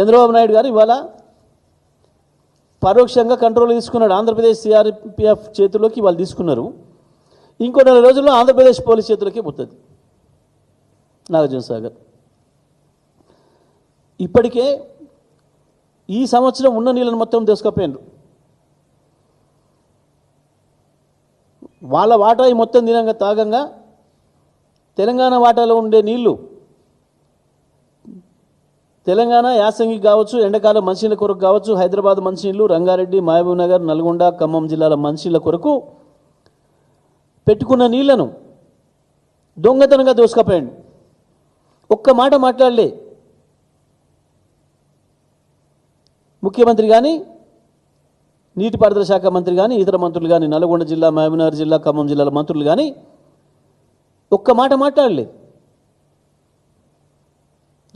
చంద్రబాబు నాయుడు గారు ఇవాళ పరోక్షంగా కంట్రోల్ తీసుకున్నాడు. ఆంధ్రప్రదేశ్ సిఆర్పిఎఫ్ చేతుల్లోకి వాళ్ళు తీసుకున్నారు. ఇంకో నెల రోజుల్లో ఆంధ్రప్రదేశ్ పోలీస్ చేతులకి పోతుంది. నాగార్జున సాగర్. ఇప్పటికే ఈ సంవత్సరం ఉన్న నీళ్ళని మొత్తం తీసుకపోయినారు వాళ్ళ వాటా మొత్తం తినంగా తాగంగా తెలంగాణ వాటాలో ఉండే నీళ్ళు తెలంగాణ యాసంగి కావచ్చు ఎండాకాలం మంచినీళ్ళ కొరకు కావచ్చు హైదరాబాద్ మంచినీళ్ళు రంగారెడ్డి మహబూబ్ నగర్ నల్గొండ ఖమ్మం జిల్లాల మంచినీళ్ళ కొరకు పెట్టుకున్న నీళ్ళను దొంగతనంగా దోసుకపోయండి. ఒక్క మాట మాట్లాడలే. ముఖ్యమంత్రి కానీ నీటిపారుదల శాఖ మంత్రి కానీ ఇతర మంత్రులు కానీ నల్గొండ జిల్లా మహబూబ్నగర్ జిల్లా ఖమ్మం జిల్లాల మంత్రులు కానీ ఒక్క మాట మాట్లాడలేదు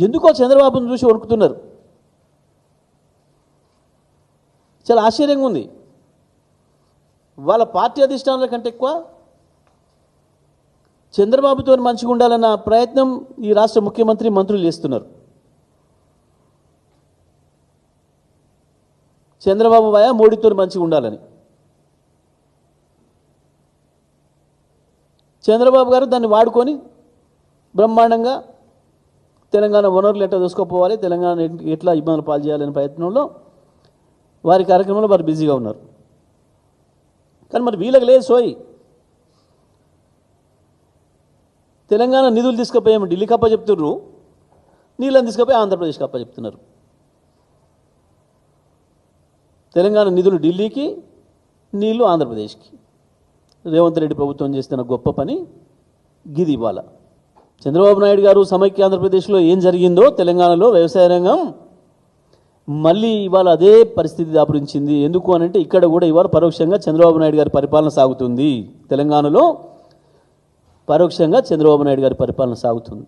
ఎందుకో చంద్రబాబును చూసి వణుకుతున్నారు. చాలా ఆశ్చర్యంగా ఉంది. వాళ్ళ పార్టీ అధిష్టానాల కంటే ఎక్కువ చంద్రబాబుతో మంచిగా ఉండాలన్న ప్రయత్నం ఈ రాష్ట్ర ముఖ్యమంత్రి మంత్రులు చేస్తున్నారు. చంద్రబాబు భయ మోడీతో మంచిగా ఉండాలని. చంద్రబాబు గారు దాన్ని వాడుకొని బ్రహ్మాండంగా తెలంగాణ వనరులు ఎట్లా చూసుకోపోవాలి తెలంగాణ ఎట్లా ఇబ్బందులు పాలు చేయాలనే ప్రయత్నంలో వారి కార్యక్రమంలో వారు బిజీగా ఉన్నారు. కానీ మరి వీళ్ళకి లేదు సోయి. తెలంగాణ నిధులు తీసుకుపోయాము ఢిల్లీకి అప్ప చెప్తున్నారు నీళ్ళని తీసుకుపోయి ఆంధ్రప్రదేశ్కి అప్ప చెప్తున్నారు. తెలంగాణ నిధులు ఢిల్లీకి నీళ్ళు ఆంధ్రప్రదేశ్కి. రేవంత్ రెడ్డి ప్రభుత్వం చేస్తున్న గొప్ప పని గిది ఇవాళ చంద్రబాబు నాయుడు గారు సమైక్య ఆంధ్రప్రదేశ్లో ఏం జరిగిందో తెలంగాణలో వ్యవసాయ రంగం మళ్ళీ ఇవాళ అదే పరిస్థితి దాపురించింది. ఎందుకు అని అంటే ఇక్కడ కూడా ఇవాళ పరోక్షంగా చంద్రబాబు నాయుడు గారి పరిపాలన సాగుతుంది. తెలంగాణలో పరోక్షంగా చంద్రబాబు నాయుడు గారి పరిపాలన సాగుతుంది.